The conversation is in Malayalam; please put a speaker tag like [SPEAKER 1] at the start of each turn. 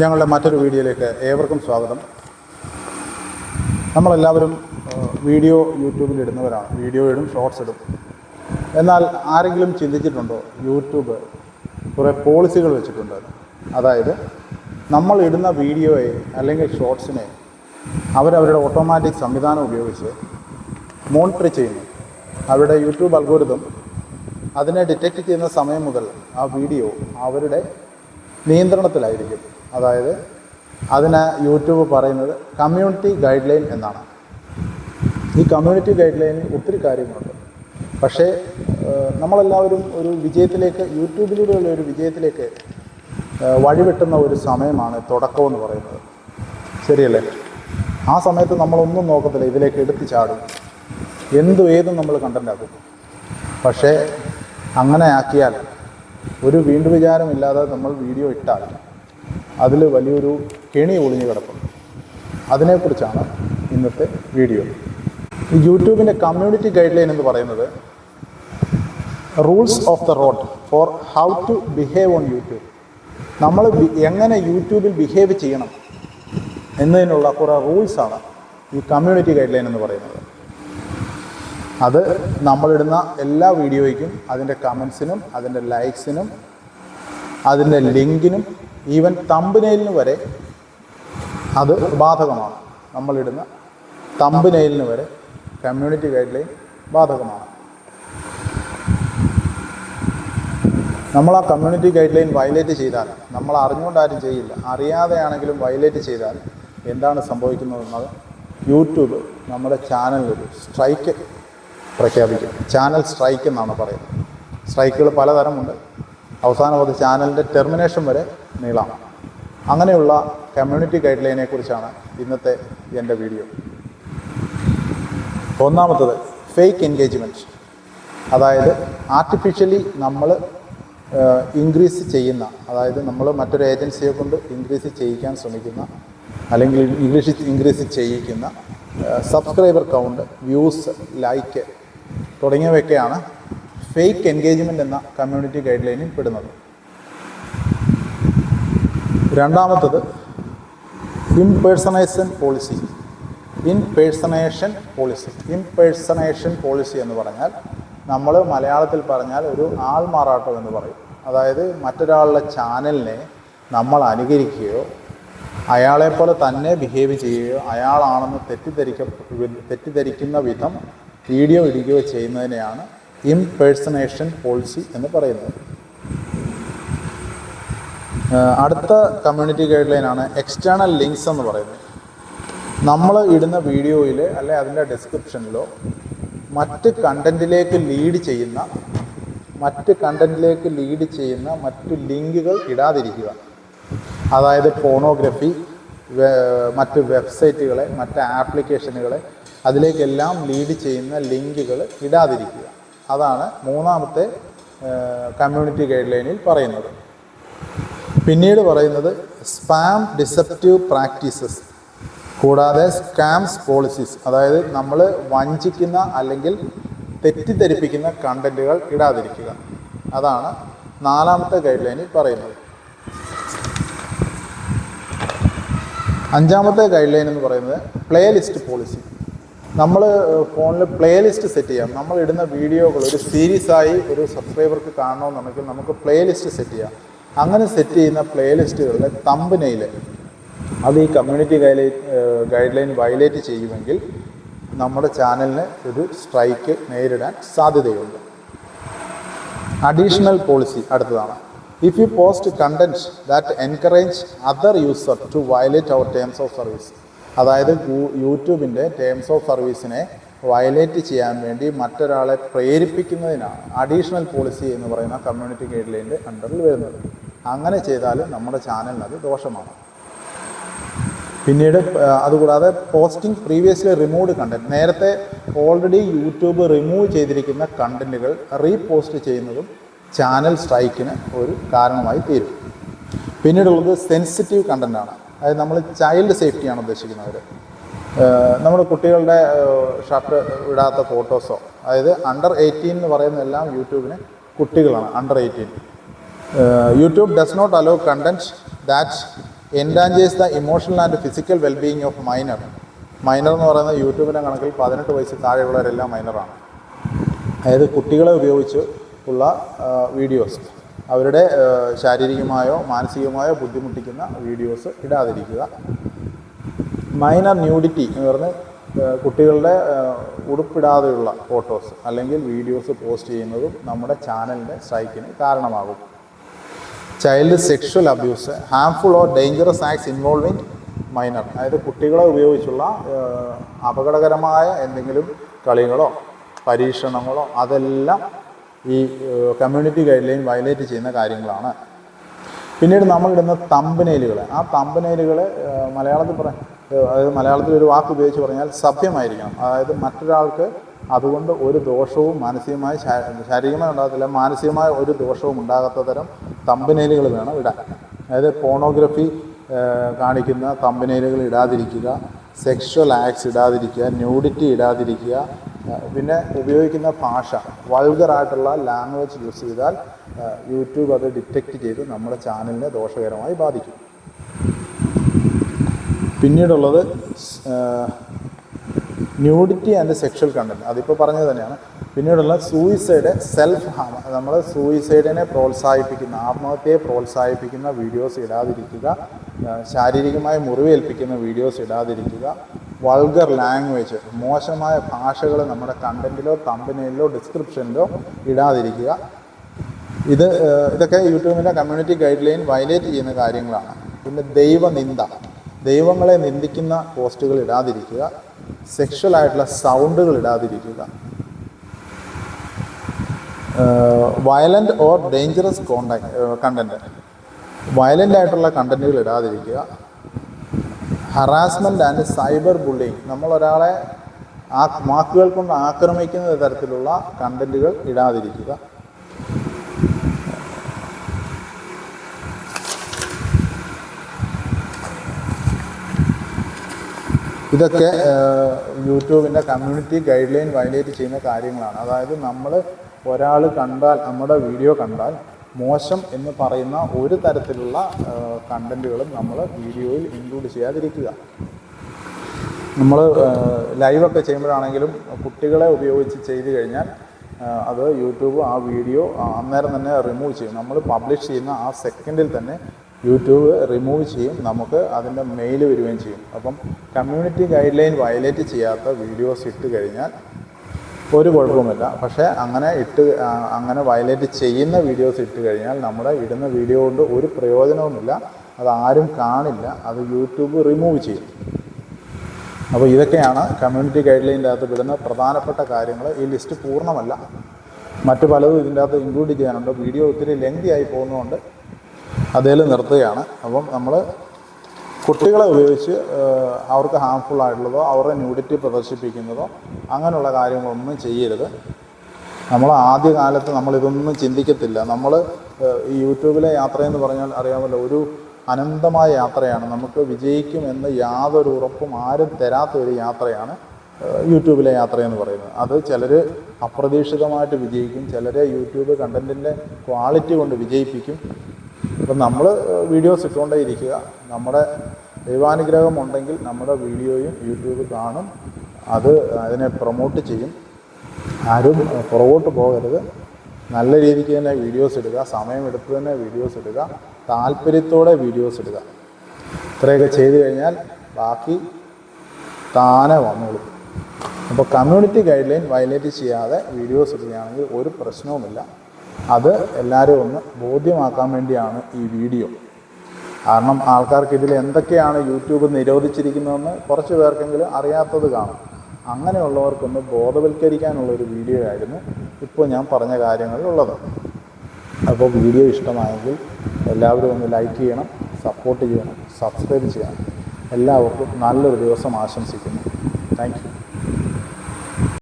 [SPEAKER 1] ഞങ്ങളുടെ മറ്റൊരു വീഡിയോയിലേക്ക് ഏവർക്കും സ്വാഗതം. നമ്മളെല്ലാവരും വീഡിയോ യൂട്യൂബിൽ ഇടുന്നവരാണ്. വീഡിയോ ഇടും ഷോർട്സ് ഇടും. എന്നാൽ ആരെങ്കിലും ചിന്തിച്ചിട്ടുണ്ടോ? യൂട്യൂബ് കുറേ പോളിസികൾ വെച്ചിട്ടുണ്ട്. അതായത് നമ്മൾ ഇടുന്ന വീഡിയോയെ അല്ലെങ്കിൽ ഷോർട്സിനെ അവരവരുടെ ഓട്ടോമാറ്റിക് സംവിധാനം ഉപയോഗിച്ച് മോണിറ്റർ ചെയ്യുന്നു. അവരുടെ യൂട്യൂബ് അൽഗോരിതം അതിനെ ഡിറ്റക്റ്റ് ചെയ്യുന്ന സമയം മുതൽ ആ വീഡിയോ അവരുടെ നിയന്ത്രണത്തിലായിരിക്കും. അതായത് അതിന് യൂട്യൂബ് പറയുന്നത് കമ്മ്യൂണിറ്റി ഗൈഡ് ലൈൻ എന്നാണ്. ഈ കമ്മ്യൂണിറ്റി ഗൈഡ് ലൈനിൽ ഒത്തിരി കാര്യങ്ങളുണ്ട്. പക്ഷേ നമ്മളെല്ലാവരും ഒരു വിജയത്തിലേക്ക് യൂട്യൂബിലൂടെയുള്ള ഒരു വിജയത്തിലേക്ക് വഴിവെട്ടുന്ന ഒരു സമയമാണ് തുടക്കം എന്ന് പറയുന്നത്. ശരിയല്ലേ? ആ സമയത്ത് നമ്മളൊന്നും നോക്കത്തില്ല ഇതിലേക്ക് എടുത്തു ചാടും. എന്തു ഏതും നമ്മൾ കണ്ടന്റാക്കും പക്ഷേ അങ്ങനെ ആക്കിയാൽ ഒരു വീണ്ടു വിചാരമില്ലാതെ നമ്മൾ വീഡിയോ ഇട്ടാൽ അതിൽ വലിയൊരു കെണി ഒളിഞ്ഞു കിടപ്പുണ്ട് അതിനെക്കുറിച്ചാണ് ഇന്നത്തെ വീഡിയോ. ഈ യൂട്യൂബിന്റെ കമ്മ്യൂണിറ്റി ഗൈഡ് ലൈൻ എന്ന് പറയുന്നത് rules of the road for how to behave on YouTube. നമ്മൾ എങ്ങനെ യൂട്യൂബിൽ ബിഹേവ് ചെയ്യണം എന്നതിനുള്ള കുറേ റൂൾസാണ് ഈ കമ്മ്യൂണിറ്റി ഗൈഡ് ലൈൻ എന്ന് പറയുന്നത്. അത് നമ്മളിടുന്ന എല്ലാ വീഡിയോയ്ക്കും അതിന്റെ കമൻസിനും അതിന്റെ ലൈക്സിനും അതിന്റെ ലിങ്കിനും ഈവൻ തമ്പിനെയിലിന് വരെ അത് ബാധകമാണ്. നമ്മളിടുന്ന തമ്പിനെയിലിന് വരെ കമ്മ്യൂണിറ്റി ഗൈഡ് ലൈൻ ബാധകമാണ്. നമ്മൾ ആ കമ്മ്യൂണിറ്റി ഗൈഡ് ലൈൻ വയലേറ്റ് ചെയ്താൽ നമ്മൾ അറിഞ്ഞുകൊണ്ട് ആരും ചെയ്യില്ല. അറിയാതെയാണെങ്കിലും വയലേറ്റ് ചെയ്താൽ എന്താണ് സംഭവിക്കുന്നതെന്നത് യൂട്യൂബ് നമ്മുടെ ചാനലിൽ സ്ട്രൈക്ക് പ്രഖ്യാപിക്കും. ചാനൽ സ്ട്രൈക്ക് എന്നാണ് പറയുന്നത്. സ്ട്രൈക്കുകൾ പലതരമുണ്ട്. അവസാനം അത് ചാനലിന്റെ ടെർമിനേഷൻ വരെ നീളാം. അങ്ങനെയുള്ള കമ്മ്യൂണിറ്റി ഗൈഡ് ലൈനെ കുറിച്ചാണ് ഇന്നത്തെ എന്റെ വീഡിയോ ഒന്നാമത്തത് ഫേക്ക് എൻഗേജ്മെന്റ് അതായത് ആർട്ടിഫിഷ്യലി നമ്മൾ ഇൻക്രീസ് ചെയ്യുന്ന അതായത് നമ്മൾ മറ്റൊരു ഏജൻസിയെ കൊണ്ട് ഇൻക്രീസ് ചെയ്യിക്കാൻ ശ്രമിക്കുന്ന അല്ലെങ്കിൽ ഇംഗ്ലീഷ് ഇൻക്രീസ് ചെയ്യിക്കുന്ന സബ്സ്ക്രൈബർ കൗണ്ട് വ്യൂസ് ലൈക്ക് തുടങ്ങിയവയൊക്കെയാണ് ഫേക്ക് എൻഗേജ്മെന്റ് എന്ന കമ്മ്യൂണിറ്റി ഗൈഡ് ലൈനിൽ പെടുന്നത്. രണ്ടാമത്തത് impersonation policy. Impersonation policy. Impersonation policy എന്ന് പറഞ്ഞാൽ നമ്മൾ മലയാളത്തിൽ പറഞ്ഞാൽ ഒരു ആൾമാറാട്ടം എന്ന് പറയും. അതായത് മറ്റൊരാളുടെ ചാനലിനെ നമ്മൾ അനുകരിക്കുകയോ അയാളെപ്പോലെ തന്നെ ബിഹേവ് ചെയ്യുകയോ അയാളാണെന്ന് തെറ്റിദ്ധരിക്ക തെറ്റിദ്ധരിക്കുന്ന വിധം വീഡിയോ ഇടുകയോ ചെയ്യുന്നതിനെയാണ് ഇംപേഴ്സണേഷൻ പോളിസി എന്ന് പറയുന്നത്. അടുത്ത കമ്മ്യൂണിറ്റി ഗൈഡ് ലൈനാണ് എക്സ്റ്റേണൽ ലിങ്ക്സ് എന്ന് പറയുന്നത്. നമ്മൾ ഇടുന്ന വീഡിയോയിൽ അല്ലെ അതിന്റെ ഡിസ്ക്രിപ്ഷനിലോ മറ്റ് കണ്ടന്റിലേക്ക് ലീഡ് ചെയ്യുന്ന മറ്റ് കണ്ടന്റിലേക്ക് ലീഡ് ചെയ്യുന്ന മറ്റ് ലിങ്കുകൾ ഇടാതിരിക്കുക. അതായത് ഫോണോഗ്രഫി മറ്റ് വെബ്സൈറ്റുകളെ മറ്റ് ആപ്ലിക്കേഷനുകളെ അതിലേക്കെല്ലാം ലീഡ് ചെയ്യുന്ന ലിങ്കുകൾ ഇടാതിരിക്കുക. അതാണ് മൂന്നാമത്തെ കമ്മ്യൂണിറ്റി ഗൈഡ് ലൈനിൽ പറയുന്നത്. പിന്നീട് പറയുന്നത് സ്പാം ഡിസെപ്റ്റീവ് പ്രാക്ടീസസ് കൂടാതെ സ്കാംസ് പോളിസീസ് അതായത് നമ്മൾ വഞ്ചിക്കുന്ന അല്ലെങ്കിൽ തെറ്റിദ്ധരിപ്പിക്കുന്ന കണ്ടന്റുകൾ ഇടാതിരിക്കുക. അതാണ് നാലാമത്തെ ഗൈഡ് ലൈനിൽ പറയുന്നത്. അഞ്ചാമത്തെ ഗൈഡ് ലൈൻ എന്ന് പറയുന്നത് പ്ലേ ലിസ്റ്റ് പോളിസി നമ്മൾ ഫോണിൽ പ്ലേലിസ്റ്റ് സെറ്റ് ചെയ്യാം. നമ്മൾ ഇടുന്ന വീഡിയോകൾ ഒരു സീരീസായി ഒരു സബ്സ്ക്രൈബർക്ക് കാണണമെന്നുണ്ടെങ്കിൽ നമുക്ക് പ്ലേലിസ്റ്റ് സെറ്റ് ചെയ്യാം. അങ്ങനെ സെറ്റ് ചെയ്യുന്ന പ്ലേലിസ്റ്റുകളുടെ തമ്പനയിൽ അത് ഈ community guide line guide line violate ചെയ്യുമെങ്കിൽ നമ്മുടെ ചാനലിന് ഒരു സ്ട്രൈക്ക് നേരിടാൻ സാധ്യതയുണ്ട്. അഡീഷണൽ പോളിസി അടുത്തതാണ്. If you post content that encourage other user to violate our terms of service അതായത് യൂട്യൂബിന്റെ ടേംസ് ഓഫ് സർവീസിനെ വയലേറ്റ് ചെയ്യാൻ വേണ്ടി മറ്റൊരാളെ പ്രേരിപ്പിക്കുന്നതിനാണ് അഡീഷണൽ പോളിസി എന്ന് പറയുന്ന കമ്മ്യൂണിറ്റി ഗൈഡ് ലൈനിന്റെ അണ്ടറിൽ വരുന്നത്. അങ്ങനെ ചെയ്താൽ നമ്മുടെ ചാനലിന് അത് ദോഷമാണ് പിന്നീട് അതുകൂടാതെ പോസ്റ്റിംഗ് പ്രീവിയസ്ലി റിമൂവ്ഡ് കണ്ടന്റ് നേരത്തെ ഓൾറെഡി യൂട്യൂബ് റിമൂവ് ചെയ്തിരിക്കുന്ന കണ്ടന്റുകൾ റീപോസ്റ്റ് ചെയ്യുന്നതും ചാനൽ സ്ട്രൈക്കിന് ഒരു കാരണമായി തീരും. പിന്നീടുള്ളത് സെൻസിറ്റീവ് കണ്ടന്റാണ് അതായത് നമ്മൾ ചൈൽഡ് സേഫ്റ്റിയാണ് ഉദ്ദേശിക്കുന്നത് നമ്മുടെ കുട്ടികളുടെ ഷർട്ട് ഇടാത്ത ഫോട്ടോസോ അതായത് അണ്ടർ എയ്റ്റീൻ എന്ന് പറയുന്ന എല്ലാം യൂട്യൂബിന് കുട്ടികളാണ് under eighteen YouTube does not allow content that endangers the emotional and physical wellbeing of minor minor എന്ന് പറയുന്നത് യൂട്യൂബിന്റെ കണക്കിൽ പതിനെട്ട് വയസ്സ് താഴെയുള്ളവരെല്ലാം മൈനറാണ് അതായത് കുട്ടികളെ ഉപയോഗിച്ച് ഉള്ള വീഡിയോസ് അവരുടെ ശാരീരികമായോ മാനസികമായോ ബുദ്ധിമുട്ടിക്കുന്ന വീഡിയോസ് ഇടാതിരിക്കുക. മൈനർ ന്യൂഡിറ്റി എന്ന് പറഞ്ഞ് കുട്ടികളുടെ ഉടുപ്പിടാതെയുള്ള ഫോട്ടോസ് അല്ലെങ്കിൽ വീഡിയോസ് പോസ്റ്റ് ചെയ്യുന്നതും നമ്മുടെ ചാനലിന്റെ സ്ട്രൈക്കിന് കാരണമാകും. Child sexual abuse harmful or dangerous acts involving minor അതായത് കുട്ടികളെ ഉപയോഗിച്ചുള്ള അപകടകരമായ എന്തെങ്കിലും കളികളോ പരീക്ഷണങ്ങളോ അതെല്ലാം ഈ കമ്മ്യൂണിറ്റി ഗൈഡ് ലൈൻ വയലേറ്റ് ചെയ്യുന്ന കാര്യങ്ങളാണ്. പിന്നീട് നമ്മളിടുന്ന തമ്പനയിലുകൾ ആ തമ്പനയിലുകൾ മലയാളത്തിൽ പറ അതായത് മലയാളത്തിൽ ഒരു വാക്ക് ഉപയോഗിച്ച് പറഞ്ഞാൽ സഭ്യമായിരിക്കണം. അതായത് മറ്റൊരാൾക്ക് അതുകൊണ്ട് ഒരു ദോഷവും മാനസികമായി ശാരീരികമായി ഉണ്ടാകത്തില്ല. മാനസികമായ ഒരു ദോഷവും ഉണ്ടാകാത്ത തരം തമ്പനയിലുകൾ വേണം ഇടാൻ. അതായത് പോണോഗ്രഫി കാണിക്കുന്ന തമ്പനയിലുകൾ ഇടാതിരിക്കുക. സെക്ഷൽ ആക്ട്സ് ഇടാതിരിക്കുക. ന്യൂഡിറ്റി ഇടാതിരിക്കുക. പിന്നെ ഉപയോഗിക്കുന്ന ഭാഷ വൾഗറായിട്ടുള്ള ലാംഗ്വേജ് യൂസ് ചെയ്താൽ യൂട്യൂബ് അത് ഡിറ്റക്റ്റ് ചെയ്ത് നമ്മുടെ ചാനലിനെ ദോഷകരമായി ബാധിക്കും. പിന്നീടുള്ളത് ന്യൂഡിറ്റി ആൻഡ് സെക്ഷൽ കണ്ടന്റ് അതിപ്പോൾ പറഞ്ഞത് തന്നെയാണ്. പിന്നീടുള്ള സൂയിസൈഡ് സെൽഫ് ഹാം നമ്മൾ സൂയിസൈഡിനെ പ്രോത്സാഹിപ്പിക്കുന്ന ആത്മഹത്യയെ പ്രോത്സാഹിപ്പിക്കുന്ന വീഡിയോസ് ഇടാതിരിക്കുക ശാരീരികമായി മുറിവേൽപ്പിക്കുന്ന വീഡിയോസ് ഇടാതിരിക്കുക വൾഗർ ലാംഗ്വേജ് മോശമായ ഭാഷകൾ നമ്മുടെ കണ്ടന്റിലോ കമ്പനിയിലോ ഡിസ്ക്രിപ്ഷനിലോ ഇടാതിരിക്കുക. ഇത് ഇതൊക്കെ യൂട്യൂബിന്റെ കമ്മ്യൂണിറ്റി ഗൈഡ് ലൈൻ വയലേറ്റ് ചെയ്യുന്ന കാര്യങ്ങളാണ്. പിന്നെ ദൈവനിന്ദ. ദൈവങ്ങളെ നിന്ദിക്കുന്ന പോസ്റ്റുകൾ ഇടാതിരിക്കുക. സെക്ഷൽ ആയിട്ടുള്ള സൗണ്ടുകൾ ഇടാതിരിക്കുക. Violent or dangerous contact content violent ആയിട്ടുള്ള കണ്ടന്റുകൾ ഇടാതിരിക്കുക. ഹറാസ്മെന്റ് ആൻഡ് സൈബർ ബുള്ളിങ് നമ്മളൊരാളെ ആ വാക്കുകൾ കൊണ്ട് ആക്രമിക്കുന്ന തരത്തിലുള്ള കണ്ടന്റുകൾ ഇടാതിരിക്കുക. ഇതൊക്കെ യൂട്യൂബിന്റെ കമ്മ്യൂണിറ്റി ഗൈഡ് ലൈൻ വയലേറ്റ് ചെയ്യുന്ന കാര്യങ്ങളാണ്. അതായത് നമ്മൾ ഒരാൾ കണ്ടാൽ നമ്മുടെ വീഡിയോ കണ്ടാൽ മോശം എന്ന് പറയുന്ന ഒരു തരത്തിലുള്ള കണ്ടന്റുകളും നമ്മൾ വീഡിയോയിൽ ഇൻക്ലൂഡ് ചെയ്യാതിരിക്കുക. നമ്മൾ ലൈവൊക്കെ ചെയ്യുമ്പോഴാണെങ്കിലും കുട്ടികളെ ഉപയോഗിച്ച് ചെയ്തു കഴിഞ്ഞാൽ അത് യൂട്യൂബ് ആ വീഡിയോ അന്നേരം തന്നെ റിമൂവ് ചെയ്യും. നമ്മൾ പബ്ലിഷ് ചെയ്യുന്ന ആ സെക്കൻഡിൽ തന്നെ യൂട്യൂബ് റിമൂവ് ചെയ്യും. നമുക്ക് അതിന്റെ മെയിൽ വരികയും ചെയ്യും. അപ്പം കമ്മ്യൂണിറ്റി ഗൈഡ് ലൈൻ വയലേറ്റ് ചെയ്യാത്ത വീഡിയോസ് ഇട്ട് കഴിഞ്ഞാൽ ഒരു കുഴപ്പവുമില്ല. പക്ഷേ അങ്ങനെ ഇട്ട് അങ്ങനെ വയലേറ്റ് ചെയ്യുന്ന വീഡിയോസ് ഇട്ട് കഴിഞ്ഞാൽ നമ്മുടെ ഇടുന്ന വീഡിയോ കൊണ്ട് ഒരു പ്രയോജനവുമില്ല. അത് ആരും കാണില്ല. അത് യൂട്യൂബ് റിമൂവ് ചെയ്യും. അപ്പോൾ ഇതൊക്കെയാണ് കമ്മ്യൂണിറ്റി ഗൈഡ് ലൈനിന്റെ അകത്ത് വിടുന്ന പ്രധാനപ്പെട്ട കാര്യങ്ങൾ. ഈ ലിസ്റ്റ് പൂർണമല്ല. മറ്റു പലതും ഇതിന്റെ അകത്ത് ഇൻക്ലൂഡ് ചെയ്യാനുണ്ട്. വീഡിയോ ഒത്തിരി ലെങ്തി ആയി പോകുന്നതുകൊണ്ട് അതേൽ നിർത്തുകയാണ്. അപ്പം നമ്മൾ കുട്ടികളെ ഉപയോഗിച്ച് അവർക്ക് ഹാംഫുൾ ആയിട്ടുള്ളതോ അവരുടെ ന്യൂഡിറ്റി പ്രദർശിപ്പിക്കുന്നതോ അങ്ങനെയുള്ള കാര്യങ്ങളൊന്നും ചെയ്യരുത്. നമ്മൾ ആദ്യ കാലത്ത് നമ്മളിതൊന്നും ചിന്തിക്കത്തില്ല. നമ്മൾ ഈ യൂട്യൂബിലെ യാത്രയെന്ന് പറഞ്ഞാൽ അറിയാമല്ലോ ഒരു അനന്തമായ യാത്രയാണ്. നമുക്ക് വിജയിക്കും എന്ന് യാതൊരു ഉറപ്പും ആരും തരാത്ത ഒരു യാത്രയാണ് യൂട്യൂബിലെ യാത്രയെന്ന് പറയുന്നത്. അത് ചിലർ അപ്രതീക്ഷിതമായിട്ട് വിജയിക്കും ചിലരെ യൂട്യൂബ് കണ്ടന്റിന്റെ ക്വാളിറ്റി കൊണ്ട് വിജയിപ്പിക്കും. അപ്പം നമ്മൾ വീഡിയോസ് ഇട്ടുകൊണ്ടേ ഇരിക്കുക നമ്മുടെ ദൈവാനുഗ്രഹം ഉണ്ടെങ്കിൽ നമ്മുടെ വീഡിയോയും യൂട്യൂബ് കാണും. അത് അതിനെ പ്രൊമോട്ട് ചെയ്യും. ആരും പുറകോട്ട് പോകരുത്. നല്ല രീതിക്ക് തന്നെ വീഡിയോസ് ഇടുക. സമയമെടുത്ത് തന്നെ വീഡിയോസ് ഇടുക. താല്പര്യത്തോടെ വീഡിയോസ് ഇടുക. ഇത്രയൊക്കെ ചെയ്തു കഴിഞ്ഞാൽ ബാക്കി താനെ വന്നോളും. അപ്പോൾ കമ്മ്യൂണിറ്റി ഗൈഡ് ലൈൻ വയലേറ്റ് ചെയ്യാതെ വീഡിയോസ് ഇടുകയാണെങ്കിൽ ഒരു പ്രശ്നവുമില്ല. അത് എല്ലാവരും ഒന്ന് ബോധ്യമാക്കാൻ വേണ്ടിയാണ് ഈ വീഡിയോ. കാരണം ആൾക്കാർക്ക് ഇതിൽ എന്തൊക്കെയാണ് യൂട്യൂബ് നിരോധിച്ചിരിക്കുന്നതെന്ന് കുറച്ച് പേർക്കെങ്കിലും അറിയാത്തത് കാണും. അങ്ങനെയുള്ളവർക്കൊന്ന് ബോധവൽക്കരിക്കാനുള്ള ഒരു വീഡിയോ ആയിരുന്നു ഇപ്പോൾ ഞാൻ പറഞ്ഞ കാര്യങ്ങളിലുള്ളത് അപ്പോൾ വീഡിയോ ഇഷ്ടമായെങ്കിൽ എല്ലാവരും ഒന്ന് ലൈക്ക് ചെയ്യണം സപ്പോർട്ട് ചെയ്യണം സബ്സ്ക്രൈബ് ചെയ്യണം. എല്ലാവർക്കും നല്ലൊരു ദിവസം ആശംസിക്കുന്നു. താങ്ക്